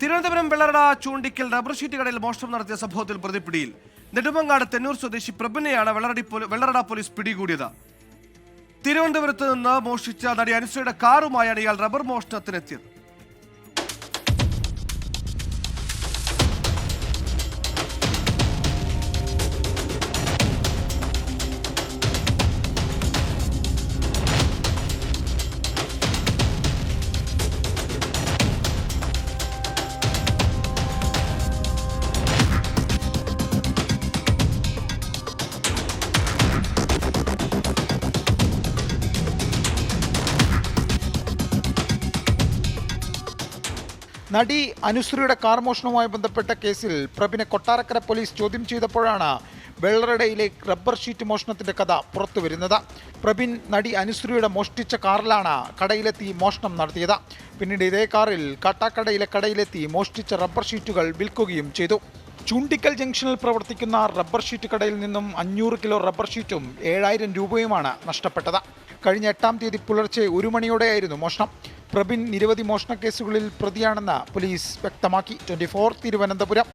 Thiruvananthapuram Vellarada Choondikkal rubber sheet കടയിൽ മോഷണം നടത്തിയ സംഭവത്തിൽ പ്രതിപിടിയിൽ നെടുമങ്ങാട് തെന്നൂർ സ്വദേശി പ്രഭുനെയാണ് വെള്ളറടി വെള്ളറട പോലീസ് പിടികൂടിയത്. തിരുവനന്തപുരത്ത് നിന്ന് മോഷ്ടിച്ച നടി അനുസയുടെ കാറുമായാണ് ഇയാൾ റബ്ബർ മോഷണത്തിനെത്തിയത്. നടി അനുശ്രീയുടെ കാർ മോഷണവുമായി ബന്ധപ്പെട്ട കേസിൽ പ്രഭിനെ കൊട്ടാരക്കര പോലീസ് ചോദ്യം ചെയ്തപ്പോഴാണ് വെള്ളറടയിലെ റബ്ബർ ഷീറ്റ് മോഷണത്തിന്റെ കഥ പുറത്തു വരുന്നത്. പ്രബിൻ നടി അനുശ്രീയുടെ മോഷ്ടിച്ച കാറിലാണ് കടയിലെത്തി മോഷണം നടത്തിയത്. പിന്നീട് ഇതേ കാറിൽ കാട്ടാക്കടയിലെ കടയിലെത്തി മോഷ്ടിച്ച റബ്ബർ ഷീറ്റുകൾ വിൽക്കുകയും ചെയ്തു. ചൂണ്ടിക്കൽ ജംഗ്ഷനിൽ പ്രവർത്തിക്കുന്ന റബ്ബർ ഷീറ്റ് കടയിൽ നിന്നും അഞ്ഞൂറ് കിലോ റബ്ബർ ഷീറ്റും ഏഴായിരം രൂപയുമാണ് നഷ്ടപ്പെട്ടത്. കഴിഞ്ഞ എട്ടാം തീയതി പുലർച്ചെ ഒരു മണിയോടെയായിരുന്നു മോഷണം. പ്രബിൻ നിരവധി മോഷണ കേസുകളിൽ പ്രതിയാണെന്ന് പോലീസ് വ്യക്തമാക്കി. Twenty four Thiruvananthapuram.